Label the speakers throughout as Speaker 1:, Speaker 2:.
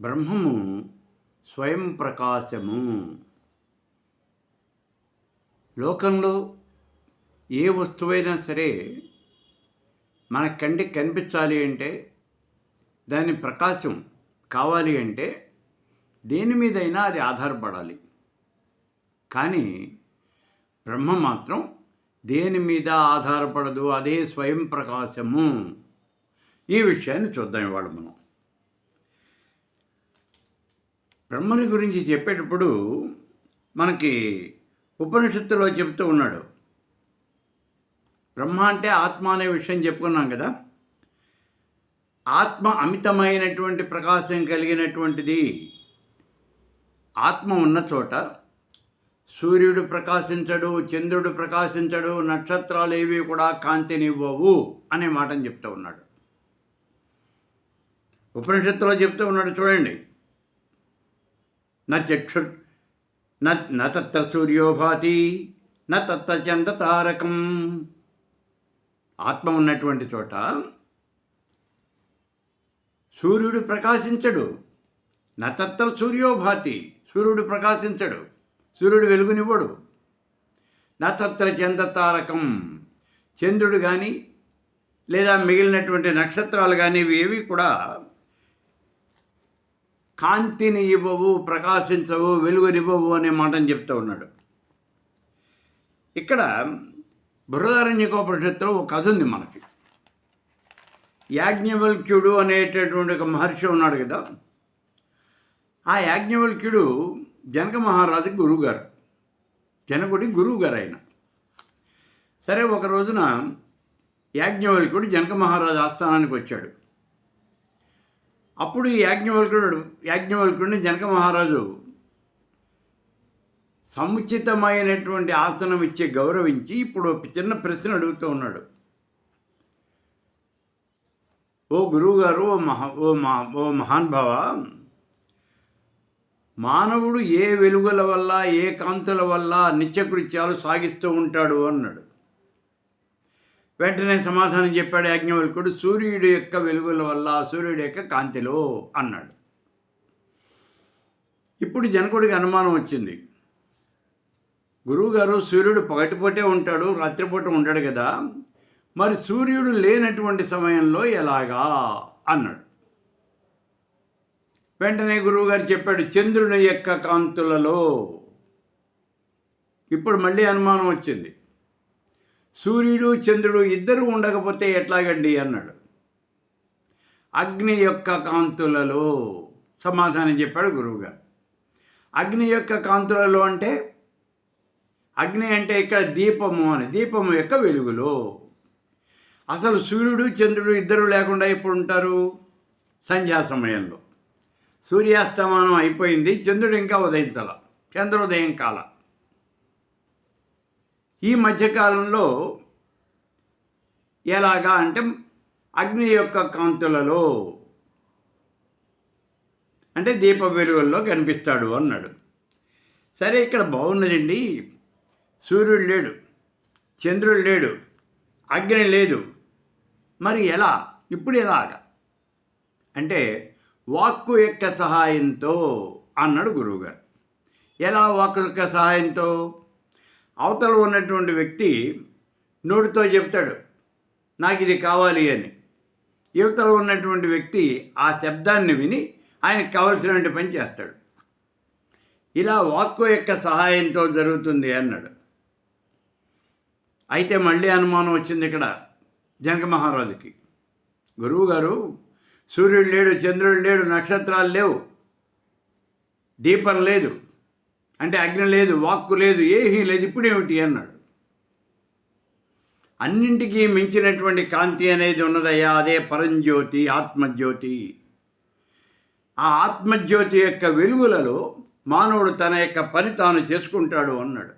Speaker 1: బ్రహ్మము స్వయం ప్రకాశము. లోకంలో ఏ వస్తువైనా సరే మన కంటికి కనిపించాలి అంటే దాని ప్రకాశం కావాలి అంటే దేని మీదైనా అది ఆధారపడాలి. కానీ బ్రహ్మ మాత్రం దేని మీద ఆధారపడదు అదే స్వయం ప్రకాశము. ఈ విషయాన్ని చూద్దాం ఇవాళ మనం. బ్రహ్మని గురించి చెప్పేటప్పుడు మనకి ఉపనిషత్తులో చెప్తూ ఉన్నాడు. బ్రహ్మ అంటే ఆత్మ అనే విషయం చెప్పుకున్నాం కదా. ఆత్మ అమితమైనటువంటి ప్రకాశం కలిగినటువంటిది. ఆత్మ ఉన్న చోట సూర్యుడు ప్రకాశించడు చంద్రుడు ప్రకాశించడు నక్షత్రాలు ఏవి కూడా కాంతినివ్వవు అనే మాటను చెప్తూ ఉన్నాడు. ఉపనిషత్తులో చెప్తూ ఉన్నాడు చూడండి. నా చక్షు న తత్ర సూర్యోభాతి న తత్ర చంద్ర తారకం ఆత్మ ఉన్నటువంటి చోట సూర్యుడు ప్రకాశించడు నతత్ర సూర్యోభాతి సూర్యుడు ప్రకాశించడు సూర్యుడు వెలుగునివ్వడు. నతత్ర చంద్రతారకం చంద్రుడు కానీ లేదా మిగిలినటువంటి నక్షత్రాలు కానీ ఇవి ఏవి కూడా కాంతిని ఇవ్వవు ప్రకాశించవు వెలుగునివ్వవు అనే మాటని చెప్తూ ఉన్నాడు. ఇక్కడ బృహదారణ్యకోపనిషత్తులో ఒక కథ ఉంది మనకి. యాజ్ఞవల్క్యుడు అనేటటువంటి ఒక మహర్షి ఉన్నాడు కదా. ఆ యాజ్ఞవల్క్యుడు జనక మహారాజు గురువుగారు. జనకుడి గురువుగారు ఆయన సరే ఒక రోజున యాజ్ఞవల్కుడు జనక మహారాజు ఆస్థానానికి వచ్చాడు. అప్పుడు ఈ యాజ్ఞవల్కుడు యాజ్ఞవల్కుడిని జనక మహారాజు సముచితమైనటువంటి ఆసనం ఇచ్చి గౌరవించి ఇప్పుడు చిన్న ప్రశ్న అడుగుతూ ఉన్నాడు. ఓ గురువుగారు ఓ మహా ఓ మా ఓ మహానుభావ మానవుడు ఏ వెలుగుల వల్ల ఏ కాంతుల వల్ల నిత్యకృత్యాలు సాగిస్తూ ఉంటాడు అన్నాడు. వెంటనే సమాధానం చెప్పాడు యాజ్ఞవల్కుడు సూర్యుడి యొక్క వెలుగుల వల్ల సూర్యుడి యొక్క కాంతిలో అన్నాడు. ఇప్పుడు జనకుడికి అనుమానం వచ్చింది. గురువుగారు సూర్యుడు పగటిపూటే ఉంటాడు రాత్రిపూట ఉండడు కదా మరి సూర్యుడు లేనటువంటి సమయంలో ఎలాగా అన్నాడు. వెంటనే గురువుగారు చెప్పాడు చంద్రుని యొక్క కాంతులలో. ఇప్పుడు మళ్ళీ అనుమానం వచ్చింది. సూర్యుడు చంద్రుడు ఇద్దరు ఉండకపోతే ఎట్లాగండి అన్నాడు. అగ్ని యొక్క కాంతులలో సమాధానం చెప్పాడు గురువుగారు. అగ్ని యొక్క కాంతులలో అంటే అగ్ని అంటే ఇక్కడ దీపము అని దీపము యొక్క వెలుగులో. అసలు సూర్యుడు చంద్రుడు ఇద్దరు లేకుండా ఎప్పుడు ఉంటారు? సంధ్యా సమయంలో. సూర్యాస్తమానం అయిపోయింది చంద్రుడు ఇంకా ఉదయించాల చంద్రోదయం కాల. ఈ మధ్యకాలంలో ఎలాగా అంటే అగ్ని యొక్క కాంతులలో అంటే దీప వెలుగుల్లో కనిపిస్తాడు అన్నాడు. సరే ఇక్కడ బాగున్నదండి. సూర్యుడు లేడు చంద్రుడు లేడు అగ్ని లేదు. మరి ఎలా? ఇప్పుడు ఎలాగా? అంటే వాక్కు యొక్క సహాయంతో అన్నాడు గురువుగారు. ఎలా వాక్కు యొక్క సహాయంతో? అవతల ఉన్నటువంటి వ్యక్తి నోటితో చెప్తాడు నాకు ఇది కావాలి అని. యువతలో ఉన్నటువంటి వ్యక్తి ఆ శబ్దాన్ని విని ఆయనకు కావలసినటువంటి పని చేస్తాడు. ఇలా వాక్కు యొక్క సహాయంతో జరుగుతుంది అన్నాడు. అయితే మళ్ళీ అనుమానం వచ్చింది ఇక్కడ జనక మహారాజుకి. గురువు గారు సూర్యుడు లేడు చంద్రుడు లేడు నక్షత్రాలు లేవు దీపం లేదు. అంటే అగ్ని లేదు వాక్కు లేదు ఏమీ లేదు ఇప్పుడేమిటి అన్నాడు. అన్నింటికీ మించినటువంటి కాంతి అనేది ఉన్నదయ్యా అదే పరంజ్యోతి ఆత్మజ్యోతి. ఆ ఆత్మజ్యోతి యొక్క వెలుగులలో మానవుడు తన యొక్క పని తాను చేసుకుంటాడు అన్నాడు.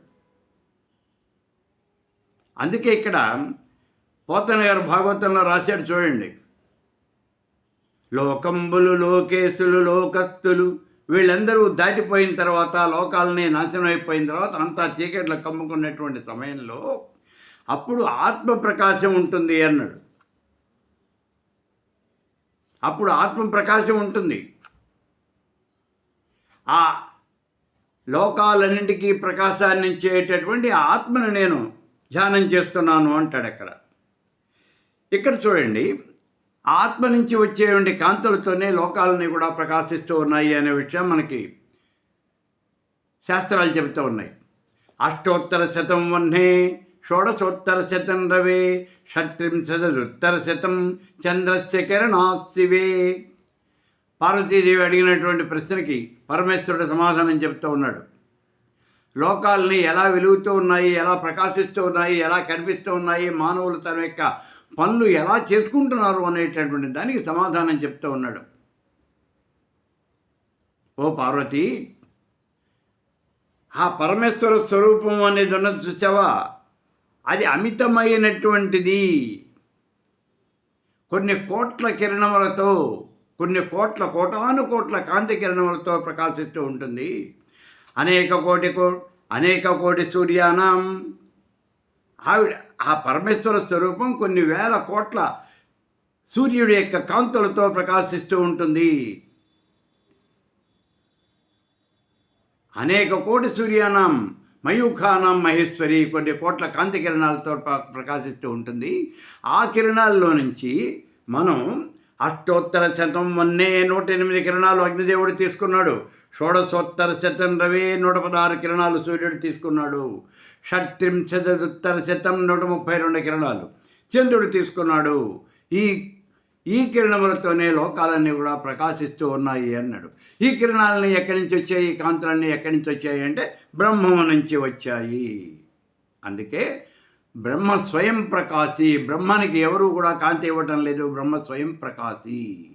Speaker 1: అందుకే ఇక్కడ పోతన గారు భాగవతంలో రాశాడు చూడండి. లోకంబులు లోకేశులు లోకస్తులు వీళ్ళందరూ దాటిపోయిన తర్వాత లోకాలని నాశనం అయిపోయిన తర్వాత అంతా చీకట్లో కమ్ముకున్నటువంటి సమయంలో అప్పుడు ఆత్మ ప్రకాశం ఉంటుంది అన్నాడు. అప్పుడు ఆత్మ ప్రకాశం ఉంటుంది. ఆ లోకాలన్నింటికీ ప్రకాశాన్ని ఇచ్చేటటువంటి ఆత్మను నేను ధ్యానం చేస్తున్నాను అంటాడు అక్కడ. ఇక్కడ చూడండి ఆత్మ నుంచి వచ్చేటువంటి కాంతులతోనే లోకాలని కూడా ప్రకాశిస్తూ ఉన్నాయి అనే విషయం మనకి శాస్త్రాలు చెబుతూ ఉన్నాయి. అష్టోత్తర శతం వన్నే షోడశోత్తర శతం రవే షట్రింశదుత్తర శతం చంద్రస్య కిరణాశివే పార్వతీదేవి అడిగినటువంటి ప్రశ్నకి పరమేశ్వరుడు సమాధానం చెప్తూ ఉన్నాడు. లోకాలని ఎలా వెలుగుతూ ఉన్నాయి ఎలా ప్రకాశిస్తూ ఉన్నాయి ఎలా కనిపిస్తూ ఉన్నాయి మానవులు తన యొక్క పనులు ఎలా చేసుకుంటున్నారు అనేటటువంటి దానికి సమాధానం చెప్తూ ఉన్నాడు. ఓ పార్వతి ఆ పరమేశ్వర స్వరూపం అనేది ఉన్నది చూసావా అది అమితమైనటువంటిది. కొన్ని కోట్ల కిరణములతో కొన్ని కోట్ల కోటాను కోట్ల కాంతి కిరణములతో ప్రకాశిస్తూ ఉంటుంది. అనేక కోటి కో అనేక కోటి సూర్యానం ఆవిడ ఆ పరమేశ్వర స్వరూపం కొన్ని వేల కోట్ల సూర్యుడి యొక్క కాంతులతో ప్రకాశిస్తూ ఉంటుంది. అనేక కోటి సూర్యానం మయూఖానం మహేశ్వరి కొన్ని కోట్ల కాంతి కిరణాలతో ప్రకాశిస్తూ ఉంటుంది. ఆ కిరణాల్లో నుంచి మనం అష్టోత్తర శతం వన్నే నూట ఎనిమిది కిరణాలు అగ్నిదేవుడు తీసుకున్నాడు. షోడశోత్తర శతం రవి నూట పదహారు కిరణాలు సూర్యుడు తీసుకున్నాడు. షట్త్రింశదుత్తర శతం నూట ముప్పై రెండు కిరణాలు చంద్రుడు తీసుకున్నాడు. ఈ ఈ కిరణములతోనే లోకాలన్నీ కూడా ప్రకాశిస్తూ ఉన్నాయి అన్నాడు. ఈ కిరణాలని ఎక్కడి నుంచి వచ్చాయి? ఈ కాంతులన్నీ ఎక్కడి నుంచి వచ్చాయి అంటే బ్రహ్మము నుంచి వచ్చాయి. అందుకే బ్రహ్మ స్వయం ప్రకాశి. బ్రహ్మానికి ఎవరు కూడా కాంతి ఇవ్వటం లేదు. బ్రహ్మ స్వయం ప్రకాశి.